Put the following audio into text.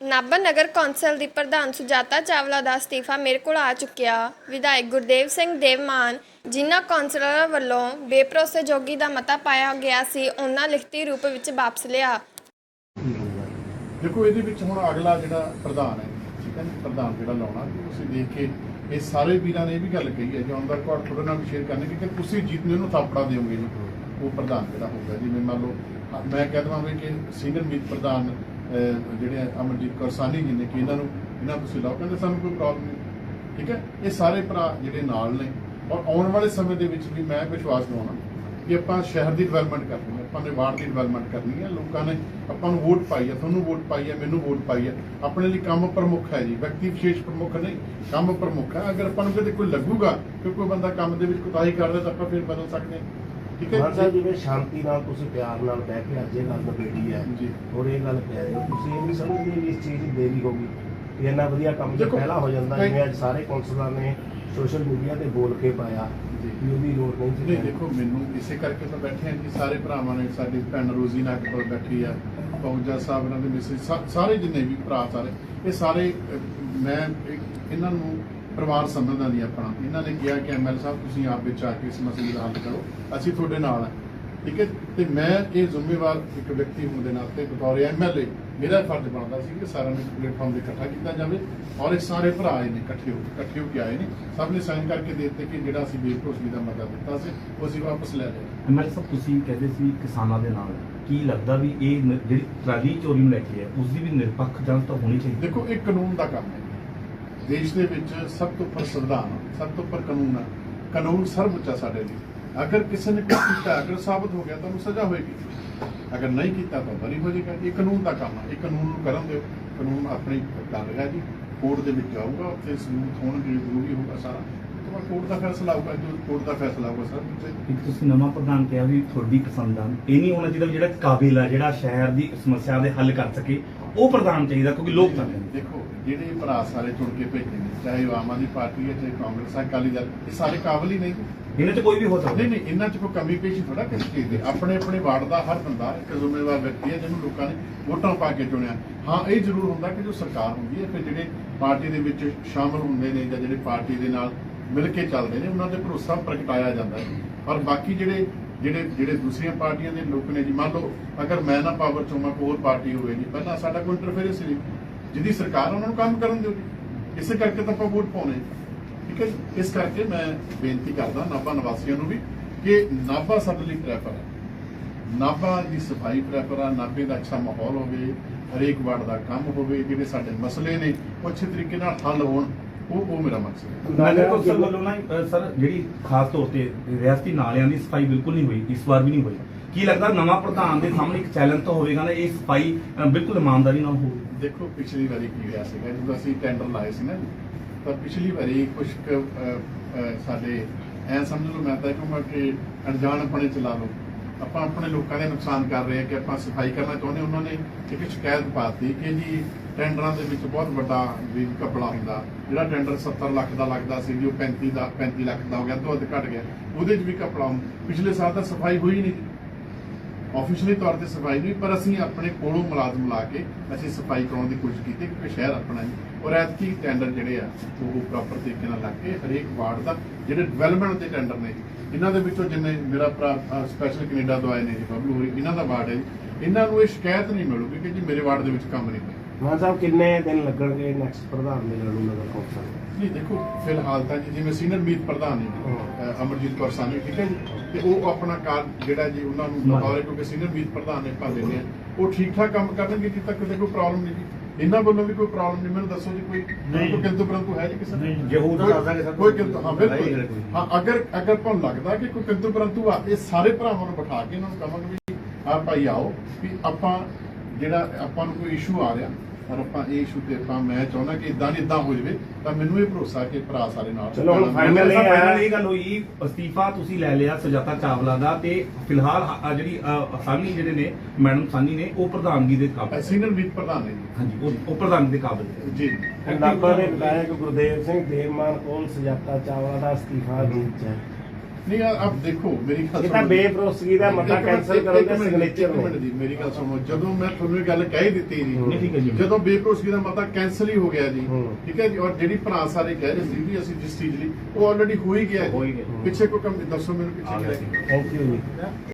ਨਾਭਾ ਨਗਰ council ਦੀ ਪ੍ਰਧਾਨ ਸੁਜਾਤਾ ਚਾਵਲਾ ਦਾ ਅਸਤੀਫਾ ਮੇਰੇ ਕੋਲ ਆ ਚੁੱਕਿਆ। ਵਿਧਾਇਕ ਗੁਰਦੇਵ ਸਿੰਘ ਦੇਵਮਾਨ ਜਿਨ੍ਹਾਂ ਕੌਂਸਲਰਾਂ ਵੱਲੋਂ ਬੇਭਰੋਸੇਯੋਗੀ ਦਾ ਮਤਾ ਪਾਇਆ ਗਿਆ ਸੀ ਉਹਨਾਂ ਲਿਖਤੀ ਰੂਪ ਵਿੱਚ ਵਾਪਸ ਲਿਆ। ਦੇਖੋ ਇਹਦੇ ਵਿੱਚ ਹੁਣ ਅਗਲਾ ਜਿਹੜਾ ਪ੍ਰਧਾਨ ਹੈ ਠੀਕ ਹੈ ਜੀ ਪ੍ਰਧਾਨ ਜਿਹੜਾ ਲਾਉਣਾ ਤੁਸੀਂ ਦੇਖ ਕੇ ਇਹ ਸਾਰੇ ਵੀਰਾਂ ਨੇ ਇਹ ਵੀ ਗੱਲ ਕਹੀ ਹੈ ਜੌਨ ਦਾ ਕੋਡ ਤੁਹਾਡੇ ਨਾਲ ਸ਼ੇਅਰ ਕਰਨਗੇ ਕਿ ਤੁਸੀਂ ਜਿੱਤਨੇ ਨੂੰ ਥਾਪੜਾ ਦਿਓਗੇ ਜੀ। ਉਹ ਪ੍ਰਧਾਨ ਜਿਹੜਾ ਹੋਊਗਾ ਜਿਵੇਂ ਮੰਨ ਲਓ ਅ, ਮੈਂ ਕਹਿ ਦਵਾਂ ਵੀ ਕਿ ਸੀਨੀਅਰ ਮੀਤ ਪ੍ਰਧਾਨ ਜਿਹੜੇ ਅਮਰਜੀਤ ਕੌਰ ਸਾਨੀ ਜੀ ਨੇ ਕਿ ਇਹਨਾਂ ਨੂੰ ਇਹਨਾਂ ਤੁਸੀਂ ਲਾਓ। ਕਹਿੰਦੇ ਸਾਨੂੰ ਕੋਈ ਪ੍ਰੋਬਲਮ ਨਹੀਂ। ਠੀਕ ਹੈ? ਇਹ ਸਾਰੇ ਭਰਾ ਜਿਹੜੇ ਨਾਲ ਨੇ ਔਰ ਆਉਣ ਵਾਲੇ ਸਮੇਂ ਦੇ ਵਿੱਚ ਵੀ ਮੈਂ ਵਿਸ਼ਵਾਸ ਦਵਾਉਣਾ ਕਿ ਆਪਾਂ ਸ਼ਹਿਰ ਦੀ ਡਿਵੈਲਪਮੈਂਟ ਕਰਨੀ ਹੈ, ਆਪਾਂ ਨੇ ਵਾਰਡ ਦੀ ਡਿਵੈਲਪਮੈਂਟ ਕਰਨੀ ਹੈ। ਲੋਕਾਂ ਨੇ ਆਪਾਂ ਨੂੰ ਵੋਟ ਪਾਈ ਹੈ, ਤੁਹਾਨੂੰ ਵੋਟ ਪਾਈ ਹੈ, ਮੈਨੂੰ ਵੋਟ ਪਾਈ ਹੈ। ਆਪਣੇ ਲਈ ਕੰਮ ਪ੍ਰਮੁੱਖ ਹੈ ਜੀ। ਵਿਅਕਤੀ ਵਿਸ਼ੇਸ਼ ਪ੍ਰਮੁੱਖ ਨਹੀਂ, ਕੰਮ ਪ੍ਰਮੁੱਖ ਹੈ। ਅਗਰ ਆਪਾਂ ਨੂੰ ਕਿਤੇ ਕੋਈ ਲੱਗੂਗਾ ਕਿ ਕੋਈ ਬੰਦਾ ਕੰਮ ਦੇ ਵਿੱਚ ਕੁਤਾਹੀ ਕਰਦਾ ਤਾਂ ਆਪਾਂ ਫਿਰ ਬਦਲ ਸਕਦੇ ਹਾਂ। ਠੀਕ ਹੈ ਜਿਵੇਂ ਸ਼ਾਂਤੀ ਨਾਲ ਤੁਸੀਂ ਪਿਆਰ ਨਾਲ ਬਹਿ ਕੇ ਅੱਜ ਇਹ ਗੱਲ ਨਿਬੇੜੀ ਹੈ। ਔਰ ਇਹ ਗੱਲ ਕਹਿ ਰਹੇ ਹੋ ਤੁਸੀਂ ਇਹ ਵੀ ਸਮਝਦੇ ਵੀ ਇਸ ਚੀਜ਼ ਦੀ ਦੇਰੀ ਹੋਗੀ ਵੀ ਇੰਨਾ ਵਧੀਆ ਕੰਮ ਜੇ ਪਹਿਲਾਂ ਹੋ ਜਾਂਦਾ ਜਿਵੇਂ ਅੱਜ ਸਾਰੇ ਕੌਂਸਲਰਾਂ ਨੇ ਸੋਸ਼ਲ ਮੀਡੀਆ ਤੇ ਬੋਲ ਕੇ ਪਾਇਆ ਜੀ। ਵੀ ਉਹਦੀ ਲੋੜ ਨਹੀਂ ਸੀ ਨਹੀਂ ਦੇਖੋ ਮੈਨੂੰ ਇਸੇ ਕਰਕੇ ਤਾਂ ਬੈਠੇ ਹਾਂ ਕਿ ਸਾਰੇ ਭਰਾਵਾਂ ਨੇ ਸਾਡੀ ਭੈਣ ਰੋਜ਼ੀ ਨਾਗ ਕੋਲ ਬੈਠੀ ਆ ਪੌਜਾ ਸਾਹਿਬ ਉਹਨਾਂ ਦੇ ਮਿਸਿਸ ਸਾਰੇ ਜਿੰਨੇ ਵੀ ਭਰਾ ਸਾਰੇ ਇਹ ਸਾਰੇ ਮੈਂ ਇਹ- ਇਹਨਾਂ ਨੂੰ ਪਰਿਵਾਰ ਸਮਝਦਾ ਨਹੀਂ ਆਪਣਾ ਇਹਨਾਂ ਨੇ ਕਿਹਾ ਕਿ ਐਮਐਲ ਸਾਹਿਬ ਤੁਸੀਂ ਆਪ ਵਿੱਚ ਆ ਕੇ ਇਸ ਮਸਲੇ ਦਾ ਹੱਲ ਕਰੋ। ਅਸੀਂ ਤੁਹਾਡੇ ਨਾਲ ਹਾਂ। ਠੀਕ ਹੈ? ਤੇ ਮੈਂ ਇਹ ਜ਼ਿੰਮੇਵਾਰ ਇੱਕ ਵਿਅਕਤੀ ਹੋਣ ਦੇ ਨਾਤੇ ਬਤੌਰ ਐਮਐਲਏ ਮੇਰਾ ਫਰਜ਼ ਬਣਦਾ ਸੀ ਕਿ ਸਾਰਿਆਂ ਨੂੰ ਪਲੇਟਫਾਰਮ ਤੇ ਇਕੱਠਾ ਕੀਤਾ ਜਾਵੇ ਔਰ ਇਹ ਸਾਰੇ ਭਰਾ ਆਏ ਨੇ ਇਕੱਠੇ ਹੋ ਇਕੱਠੇ ਹੋ ਕੇ ਆਏ ਨੇ। ਸਭ ਨੇ ਸਾਈਨ ਕਰਕੇ ਦੇ ਦਿੱਤੇ ਕਿ ਜਿਹੜਾ ਅਸੀਂ ਬੇਭਰੋਸਗੀ ਦਾ ਮਤਾ ਦਿੱਤਾ ਸੀ ਉਹ ਅਸੀਂ ਵਾਪਸ ਲੈ ਲਿਆ ਐਮਐਲ ਸਾਹਿਬ ਤੁਸੀਂ ਕਹਿੰਦੇ ਸੀ ਕਿਸਾਨਾਂ ਦੇ ਨਾਲ। ਕੀ ਲੱਗਦਾ ਵੀ ਇਹ ਜਿਹੜੀ ਟਰਾਲੀ ਚੋਰੀ ਨੂੰ ਲੈ ਕੇ ਹੈ ਉਸ ਦੀ ਵੀ ਨਿਰਪੱਖ ਜਾਂਚ ਤਾਂ ਹੋਣੀ ਚਾਹੀਦੀ? ਦੇਖੋ ਇਹ ਕਾਨੂੰਨ ਦਾ ਕੰਮ ਹੈ। ਦੇਸ਼ ਦੇ ਵਿੱਚ ਸਭ ਤੋਂ ਉੱਪਰ ਸੰਵਿਧਾਨ, ਸਭ ਤੋਂ ਉੱਪਰ ਕਾਨੂੰਨ ਹੈ ਕਾਨੂੰਨ ਸਰਵਉੱਚ ਸਾਡੇ ਲਈ। ਅਗਰ ਕਿਸੇ ਨੇ ਕੁਛ ਕੀਤਾ, ਅਗਰ ਸਾਬਤ ਹੋ ਗਿਆ, ਤਾਂ ਉਹਨੂੰ ਸਜ਼ਾ ਹੋਏਗੀ। ਅਗਰ ਨਹੀਂ ਕੀਤਾ, ਤਾਂ ਬਰੀ ਹੋ ਜਾਏਗਾ। ਇਹ ਕਾਨੂੰਨ ਦਾ ਕੰਮ ਹੈ ਇਹ ਕਾਨੂੰਨ ਨੂੰ ਕਰਨ ਦਿਓ। ਕਾਨੂੰਨ ਆਪਣੀ ਕਰ ਰਿਹਾ ਜੀ ਕੋਰਟ ਦੇ ਵਿੱਚ ਜਾਊਗਾ। ਉੱਥੇ ਸਬੂਤ ਹੋਣਗੇ, ਜ਼ਰੂਰੀ ਹੋਊਗਾ ਸਾਰਾ। ਤੇ ਬਾਅਦ ਕੋਰਟ ਦਾ ਫੈਸਲਾ ਆਊਗਾ ਜੋ ਕੋਰਟ ਦਾ ਫੈਸਲਾ ਆਊਗਾ ਸਰ। ਉੱਥੇ ਇੱਕ ਤੁਸੀਂ ਨਵਾਂ ਪ੍ਰਧਾਨ ਕਿਹਾ ਵੀ ਤੁਹਾਡੀ ਪਸੰਦ ਆ। ਇਹ ਨਹੀਂ ਹੋਣਾ ਚਾਹੀਦਾ ਵੀ ਜਿਹੜਾ ਕਾਬਿਲ ਆ ਜਿਹੜਾ ਸ਼ਹਿਰ ਦੀ ਸਮੱਸਿਆ ਦੇ ਹੱਲ ਕਰ ਸਕੇ ਉਹ ਪ੍ਰਧਾਨ ਚਾਹੀਦਾ ਕਿਉਂਕਿ ਲੋਕ ਤਾਂ ਨੇ ਦੇਖੋ ਜਿਹੜੇ ਭਰਾ ਸਾਰੇ ਚੁਣ ਕੇ ਭੇਜੇ ਨੇ ਚਾਹੇ ਉਹ ਆਮ ਆਦਮੀ ਪਾਰਟੀ ਹੈ ਚਾਹੇ ਕਾਂਗਰਸ ਹੈ ਅਕਾਲੀ ਦਲ ਇਹ ਸਾਰੇ ਕਾਬਲ ਹੀ ਨਹੀਂ। ਇਹਨਾਂ 'ਚ ਕੋਈ ਵੀ ਹੋ ਸਕਦਾ। ਨਹੀਂ ਨਹੀਂ ਇਹਨਾਂ 'ਚ ਕੋਈ ਕਮੀ ਪੇਸ਼ੀ ਥੋੜਾ ਕਿਸੇ ਚੀਜ਼ ਦੀ। ਆਪਣੇ ਆਪਣੇ ਵਾਰਡ ਦਾ ਹਰ ਬੰਦਾ ਇੱਕ ਜ਼ਿੰਮੇਵਾਰ ਵਿਅਕਤੀ ਹੈ ਜਿਹਨੂੰ ਲੋਕਾਂ ਨੇ ਵੋਟਾਂ ਪਾ ਕੇ ਚੁਣਿਆ। ਹਾਂ ਇਹ ਜ਼ਰੂਰ ਹੁੰਦਾ ਕਿ ਜੋ ਸਰਕਾਰ ਹੁੰਦੀ ਹੈ ਫਿਰ ਜਿਹੜੇ ਪਾਰਟੀ ਦੇ ਵਿੱਚ ਸ਼ਾਮਲ ਹੁੰਦੇ ਨੇ ਜਾਂ ਜਿਹੜੇ ਪਾਰਟੀ ਦੇ ਨਾਲ ਮਿਲ ਕੇ ਚੱਲਦੇ ਨੇ, ਉਹਨਾਂ ਤੇ ਭਰੋਸਾ ਪ੍ਰਗਟਾਇਆ ਜਾਂਦਾ ਹੈ। ਪਰ ਬਾਕੀ ਜਿਹੜੇ ਜਿਹੜੇ ਜਿਹੜੇ ਦੂਸਰੀਆਂ ਪਾਰਟੀਆਂ ਦੇ ਲੋਕ ਨੇ ਜੀ, ਮੰਨ ਲਓ, ਅਗਰ ਮੈਂ ਨਾ ਪਾਵਰ ਚੋਂ ਮੈਂ ਹੋਰ ਪਾਰਟੀ ਹੋਵੇ ਪਹਿਲਾਂ ਸਾਡਾ ਕੋਈ ਇੰਟਰਫੇਰੈਂਸ ਨਹੀਂ। ਜਿਹਦੀ ਸਰਕਾਰ ਉਹਨਾਂ ਨੂੰ ਕੰਮ ਕਰਨ ਦਿਓ ਇਸੇ ਕਰਕੇ ਤਾਂ ਆਪਾਂ ਵੋਟ ਪਾਉਣੇ। ਠੀਕ ਹੈ ਇਸ ਕਰਕੇ ਮੈਂ ਬੇਨਤੀ ਕਰਦਾ ਨਾਭਾ ਨਿਵਾਸੀਆਂ ਨੂੰ ਵੀ ਕਿ ਨਾਭਾ ਸਾਡੇ ਲਈ ਪ੍ਰੈਫਰ ਹੈ। ਨਾਭਾ ਦੀ ਸਫ਼ਾਈ ਪ੍ਰੈਫਰ ਆ, ਨਾਭੇ ਦਾ ਅੱਛਾ ਮਾਹੌਲ ਹੋਵੇ, ਹਰੇਕ ਵਾਰਡ ਦਾ ਕੰਮ ਹੋਵੇ, ਜਿਹੜੇ ਸਾਡੇ ਮਸਲੇ ਨੇ, ਉਹ ਅੱਛੇ ਤਰੀਕੇ ਨਾਲ ਹੱਲ ਹੋਣ। ਉਹ ਉਹ ਮੇਰਾ ਮਕਸਦ ਹੈ। ਨਗਰ ਕੌਂਸਲ ਵੱਲੋਂ ਨਾ ਅ, ਸਰ ਜਿਹੜੀ ਖਾਸ ਤੌਰ ਤੇ ਰਿਆਸਤੀ ਨਾਲਿਆਂ ਦੀ ਸਫ਼ਾਈ ਬਿਲਕੁਲ ਨਹੀਂ ਹੋਈ ਇਸ ਵਾਰ ਵੀ ਨਹੀਂ ਹੋਈ। ਕੀ ਲੱਗਦਾ ਨਵਾਂ ਪ੍ਰਧਾਨ ਦੇ ਸਾਹਮਣੇ ਇੱਕ ਚੈਲੰਜ ਤਾਂ ਹੋਵੇਗਾ ਨਾ ਇਹ ਸਫ਼ਾਈ ਅ, ਬਿਲਕੁਲ ਇਮਾਨਦਾਰੀ ਨਾਲ ਹੋਵੇ ਦੇਖੋ ਪਿਛਲੀ ਵਾਰੀ ਕੀ ਹੋਇਆ ਸੀਗਾ ਜਦੋਂ ਅਸੀਂ ਟੈਂਡਰ ਲਾਏ ਸੀ ਨਾ ਜੀ, ਤਾਂ ਪਿਛਲੀ ਵਾਰੀ ਕੁਝ ਸਾਡੇ ਐ ਸਮਝ ਲਓ ਮੈਂ ਤਾਂ ਕਹੂੰਗਾ ਕਿ ਅਣਜਾਣ ਆਪਣੇ ਚਲਾ ਲਓ। ਆਪਾਂ ਆਪਣੇ ਲੋਕਾਂ ਦੇ ਨੁਕਸਾਨ ਕਰ ਰਹੇ ਹਾਂ ਕਿ ਆਪਾਂ ਸਫ਼ਾਈ ਕਰਨਾ ਚਾਹੁੰਦੇ ਉਹਨਾਂ ਨੇ ਇੱਕ ਸ਼ਿਕਾਇਤ ਪਾਤੀ ਕਿ ਜੀ ਟੈਂਡਰਾਂ ਦੇ ਵਿੱਚ ਬਹੁਤ ਵੱਡਾ ਵੀ ਘਪਲਾ ਹੁੰਦਾ। ਜਿਹੜਾ ਟੈਂਡਰ 70 ਲੱਖ ਦਾ ਲੱਗਦਾ ਸੀ ਜੀ ਉਹ 35 ਦਾ 35 ਲੱਖ ਦਾ ਹੋ ਗਿਆ ਤੋਂ ਅੱਧ ਘਟ ਗਿਆ। ਉਹਦੇ 'ਚ ਵੀ ਘਪਲਾ ਹੁੰਦਾ। ਪਿਛਲੇ ਸਾਲ ਤਾਂ ਸਫ਼ਾਈ ਹੋਈ ਨਹੀਂ। ਆਫੀਸ਼ੀਅਲੀ ਤੌਰ ਤੇ ਸਫ਼ਾਈ ਨਹੀਂ, ਪਰ ਅਸੀਂ ਆਪਣੇ ਕੋਲੋਂ ਮੁਲਾਜ਼ਮ ਲਾ ਕੇ ਅਸੀਂ ਸਫ਼ਾਈ ਕਰਾਉਣ ਦੀ ਕੋਸ਼ਿਸ਼ ਕੀਤੀ ਕਿਉਂਕਿ ਸ਼ਹਿਰ ਆਪਣਾ ਹੈ ਔਰ ਐਤਕੀ ਟੈਂਡਰ ਜਿਹੜੇ ਆ, ਉਹ ਪ੍ਰੋਪਰ ਤਰੀਕੇ ਨਾਲ ਲੱਗ ਕੇ ਹਰੇਕ ਵਾਰਡ ਦਾ ਜਿਹੜੇ ਡਿਵੈਲਪਮੈਂਟ ਦੇ ਟੈਂਡਰ ਨੇ ਇਹਨਾਂ ਦੇ ਵਿੱਚੋਂ ਜਿੰਨੇ ਮੇਰਾ ਭਰਾ ਸਪੈਸ਼ਲ ਕੈਨੇਡਾ ਤੋਂ ਆਏ ਨੇ ਜੀ, ਬਬਲੂ ਹੋਰੀ, ਇਹਨਾਂ ਦਾ ਵਾਰਡ ਹੈ ਇਹਨਾਂ ਨੂੰ ਇਹ ਸ਼ਿਕਾਇਤ ਨਹੀਂ ਮਿਲੂਗੀ ਕਿ ਜੀ ਮੇਰੇ ਵਾਰਡ ਦੇ ਵਿੱਚ ਕੰਮ ਨਹੀਂ ਹੋਇਆ। ਮਾਨ ਸਾਹਿਬ ਕਿੰਨੇ ਦਿਨ ਲੱਗਣਗੇ ਨੈਕਸਟ ਪ੍ਰਧਾਨ ਮਿਲਣ ਨੂੰ ਨਗਰ ਕੌਂਸਲ ਨਹੀਂ ਦੇਖੋ ਫਿਲਹਾਲ ਤਾਂ ਜੀ ਜਿਵੇਂ ਸੀਨੀਅਰ ਮੀਤ ਪ੍ਰਧਾਨ ਨੇ ਜੀ, ਅਹ ਅਮਰਜੀਤ ਕੌਰ ਸਾਨੀ ਠੀਕ ਹੈ ਜੀ? ਤੇ ਉਹ ਆਪਣਾ ਕਾਰ ਜਿਹੜਾ ਜੀ ਉਹਨਾਂ ਨੂੰ ਬਤੌਰ ਕਿਉਂਕਿ ਸੀਨੀਅਰ ਮੀਤ ਪ੍ਰਧਾਨ ਨੇ ਭਾ ਦਿੰਦੇ ਆ। ਉਹ ਠੀਕ ਠਾਕ ਕੰਮ ਕਰਨਗੇ ਜਿੱਦ ਤੱਕ ਕੋਈ ਪ੍ਰੋਬਲਮ ਨਹੀਂ ਜੀ। ਇਹਨਾਂ ਵੱਲੋਂ ਵੀ ਕੋਈ ਪ੍ਰੋਬਲਮ ਨਹੀਂ ਮੈਨੂੰ ਦੱਸੋ ਜੀ ਕੋਈ ਕੋਈ ਕਿੰਤੂ ਪਰੰਤੂ ਹੈ ਜੀ ਕਿਸੇ ਨੂੰ? ਜੇ ਹੋਊ ਤਾਂ ਕੋਈ- ਦੱਸ ਦਾਂਗੇ ਸਰ। ਕੋਈ ਕਿੰਤੂ ਹਾਂ ਨਹੀਂ ਬਿਲਕੁਲ। ਹਾਂ ਅਗਰ ਅਗਰ ਤੁਹਾਨੂੰ ਲੱਗਦਾ ਕਿ ਕੋਈ ਕਿੰਤੂ ਪਰੰਤੂ ਆ ਇਹ ਸਾਰੇ ਭਰਾਵਾਂ ਨੂੰ ਬਿਠਾ ਕੇ ਇਹਨਾਂ ਨੂੰ ਕਹਾਂਗੇ ਵੀ ਆ ਭਾਈ ਆਓ ਵੀ ਆਪਾਂ ਜਿਹੜਾ ਆਪਾਂ ਨੂੰ ਕੋਈ ਇਸ਼ੂ ਆ ਰਿਹਾ ਔਰ ਆਪਾਂ ਇਹ ਇਸ਼ੂ ਤੇ ਆਪਾਂ ਮੈਂ ਚਾਹੁੰਦਾ ਕਿ ਇਦਾਂ ਨਹੀਂ ਇਦਾਂ ਹੋ ਜਾਵੇ ਤਾਂ ਮੈਨੂੰ ਇਹ ਭਰੋਸਾ ਕਿ ਭਰਾ ਸਾਰੇ ਨਾਲ ਚਲੋ ਹੁਣ final ਇਹ ਹੈ- ਫਾਈਨਲ ਇਹ ਗੱਲ ਹੋਈ ਅਸਤੀਫਾ ਤੁਸੀਂ ਲੈ ਲਿਆ ਸੁਜਾਤਾ ਚਾਵਲਾ ਦਾ ਤੇ ਫਿਲਹਾਲ ਹ- ਜਿਹੜੀ ਸਾਨੀ ਜਿਹੜੇ ਨੇ ਮੈਡਮ ਸਾਨੀ ਨੇ ਉਹ ਪ੍ਰਧਾਨਗੀ ਦੇ ਕਾਬਿਲ ਸੀਨੀਅਰ ਮੀਤ ਪ੍ਰਧਾਨ ਨੇ ਹਾਂਜੀ ਉਹ- ਉਹ ਪ੍ਰਧਾਨਗੀ ਦੇ ਕਾਬਿਲ। ਜੀ। ਨਾਭਾ ਦੇ ਵਿਧਾਇਕ ਗੁਰਦੇਵ ਸਿੰਘ ਦੇਵਮਾਨ ਕੋਲ ਸੁਜਾਤਾ ਚਾਵਲਾ ਦਾ ਅਸਤੀਫਾ ਨੀਚ ਹੈ ਨਹੀਂ ਆ- ਆਪ ਦੇਖੋ ਮੇਰੀ ਗੱਲ ਇਹ ਤਾਂ ਸੁਣੋ। ਬੇਭਰੋਸਗੀ ਦਾ ਮਤਾ ਇੱਕ- ਕਰਨ ਦੇ ਮਿੰਟ ਨੇ। ਜੀ ਮੇਰੀ ਗੱਲ ਸੁਣੋ ਜਦੋਂ ਮੈਂ ਤੁਹਾਨੂੰ ਇਹ ਗੱਲ ਕਹਿ ਦਿੱਤੀ ਜੀ ਨਹੀਂ, ਠੀਕ ਹੈ ਜੀ। ਜਦੋਂ ਬੇਭਰੋਸਗੀ ਦਾ ਮਤਾ ਕੈਨਸਲ ਹੀ ਹੋ ਗਿਆ ਜੀ। ਠੀਕ ਹੈ ਜੀ ਔਰ ਜਿਹੜੀ ਭਰਾ ਸਾਰੇ ਕਹਿ ਰਹੇ ਸੀ ਵੀ ਅਸੀਂ ਜਿਸ ਚੀਜ਼ ਲਈ ਉਹ ਆਲਰੇਡੀ ਹੋ ਹੀ ਗਿਆ ਜੀ। ਪਿੱਛੇ ਕੋਈ ਕੰਮ ਦੱਸੋ ਮੈਨੂੰ ਪਿੱਛੇ ਸੀ। ਕੀ ਥੈਂਕ ਯੂ ਜੀ